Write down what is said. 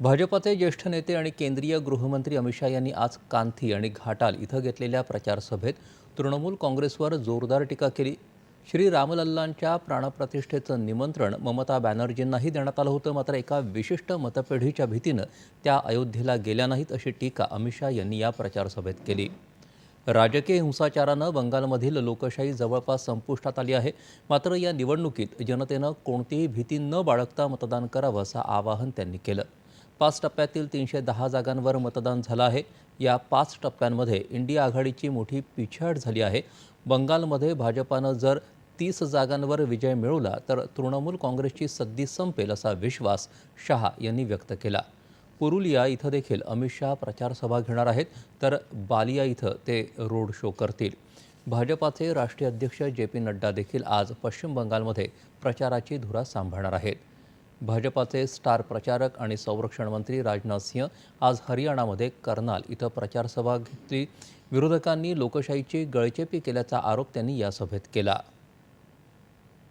भाजपाचे ज्येष्ठ नेते आणि केंद्रीय गृहमंत्री अमित शहा यांनी आज कांथी आणि घाटाल इथं घेतलेल्या प्रचारसभेत तृणमूल काँग्रेसवर जोरदार टीका केली. श्री रामलल्लांच्या प्राणप्रतिष्ठेचं निमंत्रण ममता बॅनर्जींनाही देण्यात आलं होतं. मात्र एका विशिष्ट मतपेढीच्या भीतीनं त्या अयोध्येला गेल्या नाहीत अशी टीका अमित शहा यांनी या प्रचारसभेत केली. राजकीय हिंसाचारानं बंगालमधील लोकशाही जवळपास संपुष्टात आली आहे. मात्र या निवडणुकीत जनतेनं कोणतीही भीती न बाळगता मतदान करावं असं आवाहन त्यांनी केलं. पाच टप्प्यातील तीनशे दहा जागांवर मतदान झालं आहे. या पाच टप्प्यांमध्ये इंडिया आघाडीची मोठी पिछाड झाली आहे. बंगालमध्ये भाजपानं जर तीस जागांवर विजय मिळवला तर तृणमूल काँग्रेसची सद्दी संपेल असा विश्वास शहा यांनी व्यक्त केला. पुरुलिया इथं देखील अमित शहा प्रचारसभा घेणार आहेत तर बालिया इथं ते रोड शो करतील. भाजपाचे राष्ट्रीय अध्यक्ष जे पी नड्डा देखील आज पश्चिम बंगालमध्ये प्रचाराची धुरा सांभाळणार आहेत. भाजपाचे स्टार प्रचारक आणि संरक्षण मंत्री राजनाथ सिंह आज हरियाणामध्ये कर्नाल इथं प्रचारसभा घेतली. विरोधकांनी लोकशाहीची गळचेपी केल्याचा आरोप त्यांनी या सभेत केला.